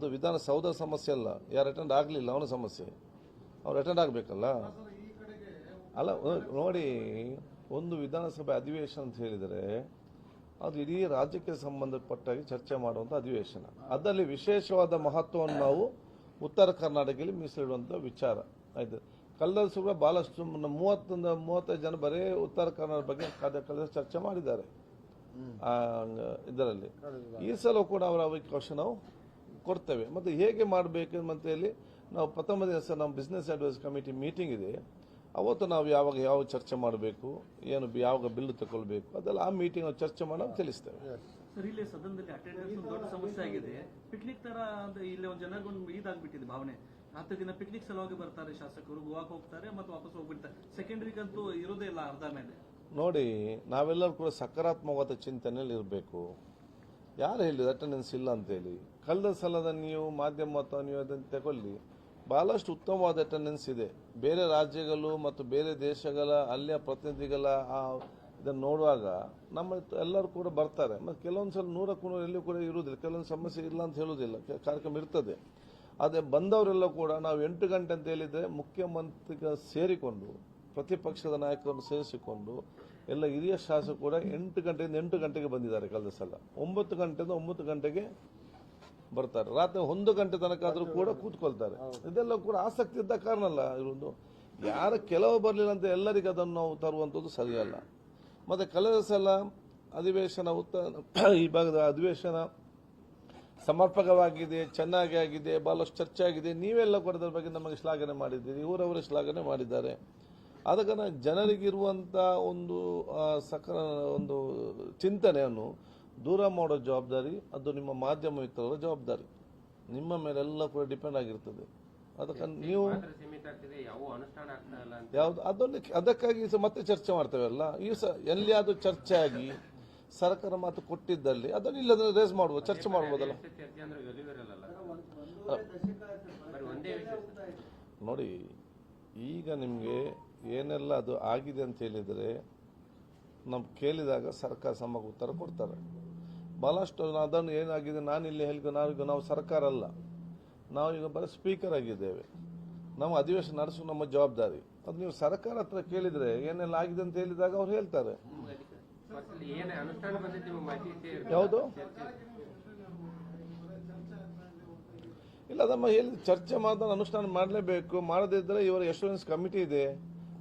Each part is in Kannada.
ಅದು ವಿಧಾನಸೌಧ ಸಮಸ್ಯೆ ಅಲ್ಲ. ಯಾರು ಅಟೆಂಡ್ ಆಗಲಿಲ್ಲ, ಅವನ ಸಮಸ್ಯೆ. ಅವ್ರು ಅಟೆಂಡ್ ಆಗಬೇಕಲ್ಲ? ಅಲ್ಲ, ನೋಡಿ, ಒಂದು ವಿಧಾನಸಭೆ ಅಧಿವೇಶನ ಅಂತ ಹೇಳಿದರೆ, ಅದು ಇಡೀ ರಾಜ್ಯಕ್ಕೆ ಸಂಬಂಧಪಟ್ಟಾಗಿ ಚರ್ಚೆ ಮಾಡುವಂಥ ಅಧಿವೇಶನ. ಅದರಲ್ಲಿ ವಿಶೇಷವಾದ ಮಹತ್ವವನ್ನು ನಾವು ಉತ್ತರ ಕರ್ನಾಟಕದಲ್ಲಿ ಮೀಸಲಿಡುವಂಥ ವಿಚಾರ. ಆಯಿತು. ಕಲ್ಲರ್ಸು ಕೂಡ ಭಾಳಷ್ಟು ಮೂವತ್ತೊಂದ, ಮೂವತ್ತೊಂದು ಜನ ಬರೀ ಉತ್ತರ ಕನ್ನಡ ಬಗ್ಗೆ ಕದ- ಚರ್ಚೆ ಮಾಡಿದ್ದಾರೆ. ಇದರಲ್ಲಿ. ಈ ಸಲ ಕೂಡ ಅವರ ಅವಕಾಶ ನಾವು ಕೊಡ್ತೇವೆ. ಮತ್ತು ಹೇಗೆ ಮಾಡಬೇಕು ಅಂತ ಹೇಳಿ ನಾವು ಪ್ರಥಮ ದಿವಸ ನಮ್ಮ ಬಿಸ್ನೆಸ್ ಅಡ್ವೈಸ್ ಕಮಿಟಿ ಮೀಟಿಂಗ್ ಇದೆ. ಅವತ್ತು ನಾವು ಯಾವಾಗ ಯಾವ ಚರ್ಚೆ ಮಾಡಬೇಕು ಏನು ಬಿ- ಯಾವಾಗ ಬಿಲ್ ತಗೊಳ್ಬೇಕು ಅದೆಲ್ಲ ಆ ಮೀಟಿಂಗ್ ಚರ್ಚೆ ಮಾಡಿ ನಾವು ತಿಳಿಸ್ತೇವೆ. ಸರ್ ಇಲ್ಲಿ ಸದನದಲ್ಲಿ ಅಟೆಂಡೆನ್ಸ್ ಒಂದು ದೊಡ್ಡ ಸಮಸ್ಯೆ ಆಗಿದೆ. ಪಿಕ್ನಿಕ್ ತರ ಅಂದ್ರೆ ಇಲ್ಲಿ ಒಂದು ಜನಗೊಂದು ಇದಾಗ್ಬಿಟ್ಟಿದೆ ಭಾವನೆ. ಹತ್ತು ದಿನ ಪಿಕ್ನಿಕ್ ಸಲುವಾಗಿ ಬರ್ತಾರೆ ಶಾಸಕರು ಗೋವಾಕ್ ಹೋಗ್ತಾರೆ ಮತ್ತು ವಾಪಸ್ ಹೋಗ್ಬಿಡ್ತಾರೆ. ಸೆಕೆಂಡ್ ವೀಕ್ ಅಂತೂ ಇರೋದೇ ಇಲ್ಲ ಅರ್ಧ ಮೇಲೆ. ನೋಡಿ ನಾವೆಲ್ಲರೂ ಕೂಡ ಸಕಾರಾತ್ಮಕವಾದ ಚಿಂತನೆಯಲ್ಲಿ ಇರಬೇಕು. ಯಾರು ಹೇಳಿದ ಅಟೆಂಡೆನ್ಸ್ ಇಲ್ಲ ಅಂತೇಳಿ? ಕಳೆದ ಸಲದ ನೀವು ಮಾಧ್ಯಮ ಅಥವಾ ನೀವು ಅದನ್ನು ತಗೊಳ್ಳಿ. ಬಹಳಷ್ಟು ಉತ್ತಮವಾದ ಅಟೆಂಡೆನ್ಸ್ ಇದೆ. ಬೇರೆ ರಾಜ್ಯಗಳು ಮತ್ತು ಬೇರೆ ದೇಶಗಳ ಅಲ್ಲಿಯ ಪ್ರತಿನಿಧಿಗಳ ಆ ಇದನ್ನು ನೋಡುವಾಗ ನಮ್ಮ ಎಲ್ಲರೂ ಕೂಡ ಬರ್ತಾರೆ. ಮತ್ತು ಕೆಲವೊಂದು ಸಲ ನೂರಕ್ಕೂ ನೂರು ಎಲ್ಲಿಯೂ ಕೂಡ ಇರುವುದಿಲ್ಲ. ಕೆಲವೊಂದು ಸಮಸ್ಯೆ ಇಲ್ಲ ಅಂತ ಹೇಳುವುದಿಲ್ಲ. ಕಾರ್ಯಕ್ರಮ ಇರ್ತದೆ. ಆದರೆ ಬಂದವರೆಲ್ಲ ಕೂಡ ನಾವು ಎಂಟು ಗಂಟೆ ಅಂತ ಹೇಳಿದರೆ ಮುಖ್ಯಮಂತ್ರಿಗ ಸೇರಿಕೊಂಡು, ಪ್ರತಿಪಕ್ಷದ ನಾಯಕರನ್ನು ಸೇರಿಸಿಕೊಂಡು ಎಲ್ಲ ಹಿರಿಯ ಶಾಸಕರು ಕೂಡ ಎಂಟು ಗಂಟೆಯಿಂದ ಎಂಟು ಗಂಟೆಗೆ ಬಂದಿದ್ದಾರೆ ಕಳೆದ ಸಲ. ಒಂಬತ್ತು ಗಂಟೆಯಿಂದ ಒಂಬತ್ತು ಗಂಟೆಗೆ ಬರ್ತಾರೆ. ರಾತ್ರಿ ಒಂದು ಗಂಟೆ ತನಕ ಆದರೂ ಕೂಡ ಕೂತ್ಕೊಳ್ತಾರೆ. ಇದೆಲ್ಲ ಕೂಡ ಆಸಕ್ತಿ ಇದ್ದ ಕಾರಣ ಅಲ್ಲ ಇವರೊಂದು ಯಾರು ಕೆಲವು ಬರಲಿಲ್ಲ ಅಂತ ಎಲ್ಲರಿಗೂ ಅದನ್ನು ನಾವು ತರುವಂಥದ್ದು ಸರಿಯಲ್ಲ. ಮತ್ತು ಕಳೆದ ಸಲ ಅಧಿವೇಶನ ಉತ್ತ ಈ ಭಾಗದ ಅಧಿವೇಶನ ಸಮರ್ಪಕವಾಗಿದೆ, ಚೆನ್ನಾಗಿ ಆಗಿದೆ ಭಾಳಷ್ಟು ಚರ್ಚೆ ಆಗಿದೆ. ನೀವೆಲ್ಲ ಕೂಡ ಅದರ ಬಗ್ಗೆ ನಮಗೆ ಶ್ಲಾಘನೆ ಮಾಡಿದ್ದೀರಿ. ಇವರವರೇ ಶ್ಲಾಘನೆ ಮಾಡಿದ್ದಾರೆ. ಆದ ಕಾರಣ ಜನರಿಗಿರುವಂಥ ಒಂದು ಸಕಲ ಸಕ ಒಂದು ಚಿಂತನೆಯನ್ನು ದೂರ ಮಾಡೋ ಜವಾಬ್ದಾರಿ ಅದು ನಿಮ್ಮ ಮಾಧ್ಯಮ ಮಿತ್ರರ ಜವಾಬ್ದಾರಿ. ನಿಮ್ಮ ಮೇಲೆಲ್ಲ ಕೂಡ ಡಿಪೆಂಡ್ ಆಗಿರ್ತದೆ. ಅದಕ್ಕೆ ನೀವು ಯಾವುದು ಸೀಮಿತ ಯಾವ ಅನುಷ್ಠಾನ ಆಗ್ತಾ ಇಲ್ಲ ಅಂತ. ಯಾವ್ದು ಅದನ್ನು ಅದಕ್ಕಾಗಿ ಮತ್ತೆ ಚರ್ಚೆ ಮಾಡ್ತೇವಲ್ಲ ಈ ಸ ಎಲ್ಲಿಯಾದರೂ ಚರ್ಚೆ ಆಗಿ ಸರ್ಕಾರ ಮಾತು ಕೊಟ್ಟಿದ್ದಲ್ಲಿ ಅದನ್ನು ಇಲ್ಲದ್ರೆ ರೇಸ್ ಮಾಡ್ಬೋದು ಚರ್ಚೆ ಮಾಡ್ಬೋದಲ್ಲ. ನೋಡಿ ಈಗ ನಿಮಗೆ ಏನೆಲ್ಲ ಅದು ಆಗಿದೆ ಅಂತ ಹೇಳಿದರೆ ನಾವು ಕೇಳಿದಾಗ ಸರ್ಕಾರ ಸಮ ಉತ್ತರ ಕೊಡ್ತಾರೆ. ಭಾಳಷ್ಟು ಅದನ್ನು ಏನಾಗಿದೆ, ನಾನು ಇಲ್ಲಿ ಹೇಳಿ ನಾವೀಗ ನಾವು ಸರ್ಕಾರ ಅಲ್ಲ. ನಾವು ಈಗ ಬರೀ ಸ್ಪೀಕರ್ ಆಗಿದ್ದೇವೆ. ನಾವು ಅಧಿವೇಶನ ನಡೆಸೋ ನಮ್ಮ ಜವಾಬ್ದಾರಿ. ಅದು ನೀವು ಸರ್ಕಾರ ಹತ್ರ ಕೇಳಿದರೆ ಏನೆಲ್ಲ ಆಗಿದೆ ಅಂತ ಹೇಳಿದಾಗ ಅವ್ರು ಹೇಳ್ತಾರೆ. ನಿಮಗೆ ಯಾವುದು? ಇಲ್ಲ, ಅದಮ್ಮ ಹೇಳಿ ಚರ್ಚೆ ಮಾತ್ರ ಅನುಷ್ಠಾನ ಮಾಡಲೇಬೇಕು. ಮಾಡದಿದ್ದರೆ ಇವರ ಎಷ್ಟೊಂದು ಕಮಿಟಿ ಇದೆ.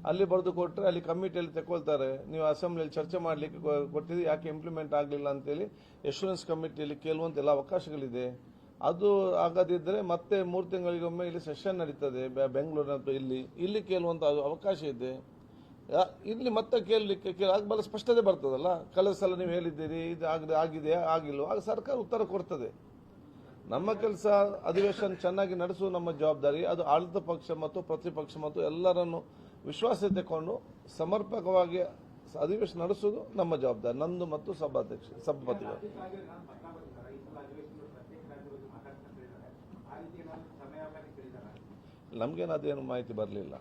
ಅಲ್ಲಿ ಬರೆದು ಕೊಟ್ಟರೆ ಅಲ್ಲಿ ಕಮಿಟಿಯಲ್ಲಿ ತಗೊಳ್ತಾರೆ ನೀವು ಅಸೆಂಬ್ಲಿಯಲ್ಲಿ ಚರ್ಚೆ ಮಾಡಲಿಕ್ಕೆ ಕೊಟ್ಟಿದ್ದು ಯಾಕೆ ಇಂಪ್ಲಿಮೆಂಟ್ ಆಗಲಿಲ್ಲ ಅಂತೇಳಿ ಎಶ್ಯೂರೆನ್ಸ್ ಕಮಿಟಿಯಲ್ಲಿ ಕೇಳುವಂಥ ಎಲ್ಲ ಅವಕಾಶಗಳಿದೆ. ಅದು ಆಗದಿದ್ದರೆ ಮತ್ತೆ ಮೂರು ತಿಂಗಳಿಗೊಮ್ಮೆ ಇಲ್ಲಿ ಸೆಷನ್ ನಡೀತದೆ ಬೆಂಗಳೂರಿನ ಇಲ್ಲಿ. ಇಲ್ಲಿ ಕೇಳುವಂಥ ಅವಕಾಶ ಇದೆ. ಇಲ್ಲಿ ಮತ್ತೆ ಕೇಳಲಿಕ್ಕೆ ಕೇಳ, ಆಗ ಬಹಳ ಸ್ಪಷ್ಟತೆ ಬರ್ತದಲ್ಲ? ಕಳೆದ ಸಲ ನೀವು ಹೇಳಿದ್ದೀರಿ, ಇದು ಆಗದೆ, ಆಗಿದೆ ಆಗಿಲ್ಲ ಆಗ ಸರ್ಕಾರ ಉತ್ತರ ಕೊಡ್ತದೆ. ನಮ್ಮ ಕೆಲಸ ಅಧಿವೇಶನ ಚೆನ್ನಾಗಿ ನಡೆಸುವ ನಮ್ಮ ಜವಾಬ್ದಾರಿ, ಅದು ಆಡಳಿತ ಪಕ್ಷ ಮತ್ತು ಪ್ರತಿಪಕ್ಷ ಮತ್ತು ಎಲ್ಲರನ್ನು ವಿಶ್ವಾಸ ತಗೊಂಡು ಸಮರ್ಪಕವಾಗಿ ಅಧಿವೇಶನ ನಡೆಸೋದು ನಮ್ಮ ಜವಾಬ್ದಾರಿ. ನಂದು ಮತ್ತು ಸಭಾಧ್ಯಕ್ಷ ಸಭಾಪತಿಗಳು. ನಮಗೇನು ಅದೇನು ಮಾಹಿತಿ ಬರಲಿಲ್ಲ.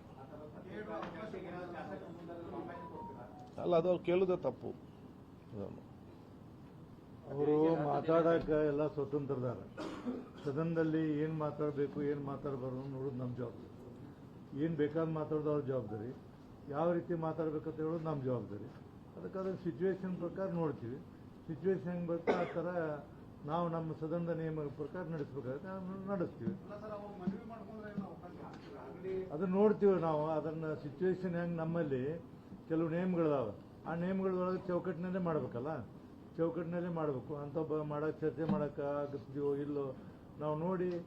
ಅಲ್ಲ, ಅದು ಅವ್ರು ಕೇಳುವುದೇ ತಪ್ಪು. ಅವರು ಮಾತಾಡಕ್ಕೆ ಎಲ್ಲ ಸ್ವತಂತ್ರದಾರ. ಸದನದಲ್ಲಿ ಏನು ಮಾತಾಡಬೇಕು, ಏನು ಮಾತಾಡಬಾರ್ದು ನೋಡೋದು ನಮ್ಮ ಜವಾಬ್ದಾರಿ. ಏನು ಬೇಕಾದ್ ಮಾತಾಡೋದು ಅವ್ರ ಜವಾಬ್ದಾರಿ. ಯಾವ ರೀತಿ ಮಾತಾಡ್ಬೇಕಂತ ಹೇಳೋದು ನಮ್ಮ ಜವಾಬ್ದಾರಿ. ಅದಕ್ಕಾದ್ರೆ ಸಿಚುವೇಶನ್ ಪ್ರಕಾರ ನೋಡ್ತೀವಿ. ಸಿಚುವೇಶನ್ ಹೆಂಗೆ ಬರುತ್ತೆ, ಆ ಥರ ನಾವು ನಮ್ಮ ಸದನದ ನಿಯಮ ಪ್ರಕಾರ ನಡೆಸ್ಬೇಕಾಗುತ್ತೆ ನಡೆಸ್ತೀವಿ. ಅದನ್ನ ನೋಡ್ತೀವಿ ನಾವು, ಅದನ್ನು ಸಿಚುವೇಶನ್ ಹೆಂಗೆ ನಮ್ಮಲ್ಲಿ ಕೆಲವು ನೇಮ್ಗಳಿದಾವೆ ಆ ನೇಮ್ಗಳೊಳಗೆ ಚೌಕಟ್ಟಿನಲ್ಲೇ ಮಾಡಬೇಕಲ್ಲ. ಚೌಕಟ್ಟಿನಲ್ಲೇ ಮಾಡಬೇಕು. ಅಂತ ಒಬ್ಬ ಮಾಡೋಕೆ ಚರ್ಚೆ ಮಾಡೋಕೆ ಆಗುತ್ತದೆಯೋ ಇಲ್ಲೋ, ನಾವು ನೋಡಿ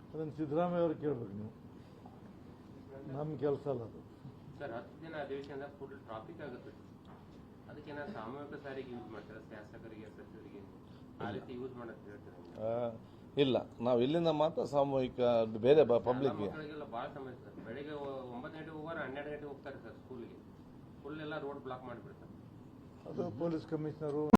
ಅದನ್ನು ಸಿದ್ದರಾಮಯ್ಯ ಅವ್ರು ಕೇಳ್ಬೇಕು ನೀವು. ನಮ್ಮ ಕೆಲಸ ಅಲ್ಲ ಅದು. ಸರ್ ಹತ್ತು ದಿನ ಅಧಿವೇಶನದ ಫುಲ್ ಟ್ರಾಫಿಕ್ ಆಗುತ್ತೆ. ಅದಕ್ಕೆ ಏನಾದ್ರು ಸಾಮೂಹಿಕ ಸಾರಿಗೆ ಯೂಸ್ ಮಾಡ್ತಾರೆ? ಶಾಸಕರಿಗೆ ಸಚಿವರಿಗೆ? ಆ ರೀತಿ ಯೂಸ್ ಹೇಳ್ತಾರೆ ಆ, ಇಲ್ಲ. ನಾವು ಇಲ್ಲಿಂದ ಮಾತ್ರ ಸಾಮೂಹಿಕ ಬೇರೆ ಪಬ್ಲಿಕ್ ಮಕ್ಕಳಿಗೆಲ್ಲ ಭಾಳ ಸಮಸ್ಯೆ ಸರ್. ಬೆಳಿಗ್ಗೆ ಒಂಬತ್ತು ಗಂಟೆಗೆ ಹೋಗೋರು ಹನ್ನೆರಡು ಗಂಟೆಗೆ ಹೋಗ್ತಾರೆ ಸರ್ ಸ್ಕೂಲ್ಗೆ ಫುಲ್ ಎಲ್ಲ ರೋಡ್ ಬ್ಲಾಕ್ ಮಾಡಿಬಿಡ್ತಾರೆ ಅದು ಪೊಲೀಸ್ ಕಮಿಷನರು